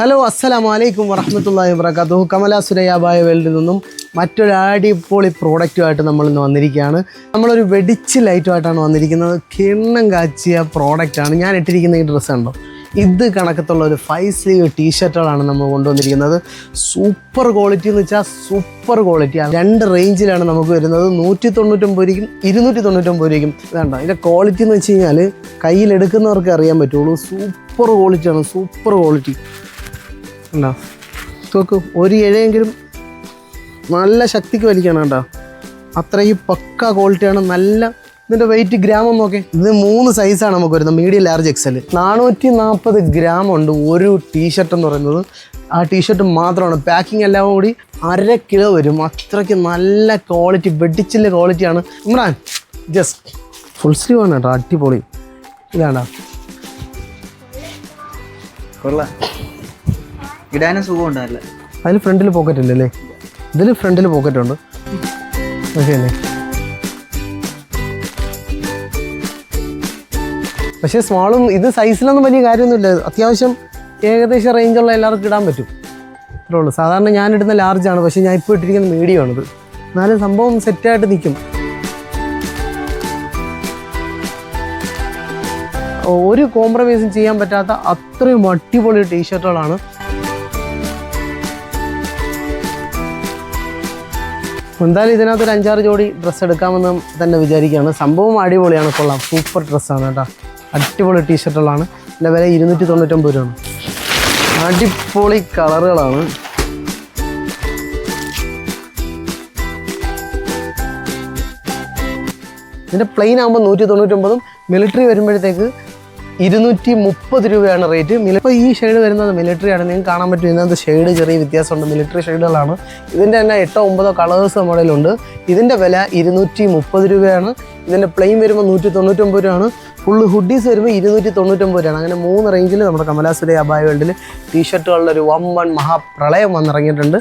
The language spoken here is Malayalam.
ഹലോ അസ്സലാമു വലൈക്കും വറഹമത്തല്ലാഹി വബർക്കാത്തു കമല സുരയാബായ വേൾഡിൽ നിന്നും മറ്റൊരു അടിപൊളി പ്രോഡക്റ്റുമായിട്ട് നമ്മൾ ഇന്ന് വന്നിരിക്കുകയാണ്. നമ്മളൊരു വെടിച്ച് ലൈറ്റുമായിട്ടാണ് വന്നിരിക്കുന്നത്. കിണ്ണം കാച്ചിയ പ്രോഡക്റ്റാണ്. ഞാൻ ഇട്ടിരിക്കുന്ന ഈ ഡ്രസ്സ് ഉണ്ടോ ഇത് കണക്കത്തുള്ള ഒരു ഫൈവ് സ്ലീവ് ടീഷർട്ടുകളാണ് നമ്മൾ കൊണ്ടുവന്നിരിക്കുന്നത്. സൂപ്പർ ക്വാളിറ്റി എന്ന് വെച്ചാൽ സൂപ്പർ ക്വാളിറ്റി രണ്ട് റേഞ്ചിലാണ് നമുക്ക് വരുന്നത്. നൂറ്റി തൊണ്ണൂറ്റൊമ്പത് രൂപയ്ക്കും ഇരുന്നൂറ്റി തൊണ്ണൂറ്റൊമ്പത് രൂപയ്ക്കും. വേണ്ട ഇതിന്റെ ക്വാളിറ്റി എന്ന് വെച്ച് കഴിഞ്ഞാൽ കയ്യിലെടുക്കുന്നവർക്ക് അറിയാൻ പറ്റുള്ളൂ. സൂപ്പർ ക്വാളിറ്റിയാണ് സൂപ്പർ ക്വാളിറ്റി ഉണ്ടോ? നോക്കൂ ഒരു ഇഴയെങ്കിലും നല്ല ശക്തിക്ക് വലിക്കണം കേട്ടോ. അത്രയും പക്ക ക്വാളിറ്റിയാണ് നല്ല ഇതിന്റെ വെയിറ്റ് ഗ്രാമം നോക്കി. ഇത് മൂന്ന് സൈസാണ് നമുക്ക് വരുന്നത് മീഡിയം ലാർജ് എക്സൽ നാനൂറ്റി നാൽപ്പത് ഗ്രാം ഉണ്ട് ഒരു ടീഷർട്ട് എന്ന് പറയുന്നത്. ആ ടീഷർട്ട് മാത്രമാണ്. പാക്കിംഗ് എല്ലാം കൂടി അര കിലോ വരും. അത്രയ്ക്ക് നല്ല ക്വാളിറ്റി വെടിച്ചില്ല ക്വാളിറ്റിയാണ് ഇമ്രാൻ ജസ്റ്റ് ഫുൾ സ്ലീവ് ആണ് കേട്ടോ അടിപൊളി. ഇതാണ്ടാ കൊള്ളാം. ഇടാനും സുഖം നല്ല അതിൽ ഫ്രണ്ടിൽ പോക്കറ്റ് ഇല്ലല്ലേ? ഇതിൽ ഫ്രണ്ടിൽ പോക്കറ്റ് ഉണ്ട്. ഓക്കെ അല്ലേ? പക്ഷേ സ്മാളും ഇത് സൈസിലൊന്നും വലിയ കാര്യമൊന്നുമില്ല. അത്യാവശ്യം ഏകദേശം റേഞ്ചുള്ള എല്ലാവർക്കും ഇടാൻ പറ്റും. അത്രേ ഉള്ളൂ. സാധാരണ ഞാൻ ഇടുന്ന ലാർജാണ് പക്ഷേ ഞാൻ ഇപ്പോൾ ഇട്ടിരിക്കുന്ന മീഡിയം ആണിത്. എന്നാലും സംഭവം സെറ്റായിട്ട് നിൽക്കും ഒരു കോംപ്രമൈസും ചെയ്യാൻ പറ്റാത്ത അത്രയും അടിപൊളി ടീഷർട്ടുകളാണ് എന്തായാലും ഇതിനകത്ത് ഒരു അഞ്ചാറ് ജോഡി ഡ്രസ്സ് എടുക്കാമെന്ന് തന്നെ വിചാരിക്കുകയാണ്. സംഭവം അടിപൊളിയാണ് കൊള്ളാം. സൂപ്പർ ഡ്രസ്സാണ് കേട്ടോ. അടിപൊളി ടീഷർട്ടുകളാണ് ഇതിന്റെ വില ഇരുന്നൂറ്റി തൊണ്ണൂറ്റൊമ്പത് രൂപയാണ്. അടിപൊളി കളറുകളാണ്. ഇതിന്റെ പ്ലെയിൻ ആകുമ്പോൾ നൂറ്റി തൊണ്ണൂറ്റൊമ്പതും മിലിറ്ററി വരുമ്പോഴത്തേക്ക് ഇരുന്നൂറ്റി മുപ്പത് രൂപയാണ് റേറ്റ്. ഇപ്പോൾ ഈ ഷെയ്ഡ് വരുന്നത് മിലിറ്ററി ആണ്. നിങ്ങൾക്ക് കാണാൻ പറ്റും ഇതിനകത്ത് ഷെയ്ഡ് ചെറിയ വ്യത്യാസമുണ്ട്. മിലിറ്ററി ഷെയ്ഡുകളാണ്. ഇതിന്റെ തന്നെ എട്ടോ ഒമ്പതോ കളേഴ്സ് മോഡലുണ്ട് ഇതിന്റെ വില ഇരുന്നൂറ്റി മുപ്പത് രൂപയാണ്. ഇതിന്റെ പ്ലെയിൻ വരുമ്പോൾ നൂറ്റി തൊണ്ണൂറ്റൊമ്പത് രൂപയാണ്. ഫുള്ള് ഹുഡീസ് വരുമ്പോൾ ഇരുന്നൂറ്റി തൊണ്ണൂറ്റൊമ്പത് രൂപയാണ്. അങ്ങനെ മൂന്ന് റേഞ്ചിൽ നമ്മുടെ കമലാസുരൈ അബായ വേൾഡിൽ ടീഷർട്ടുകളുടെ ഒരു വൺ വൺ മഹാപ്രളയം വന്നിറങ്ങിയിട്ടുണ്ട്.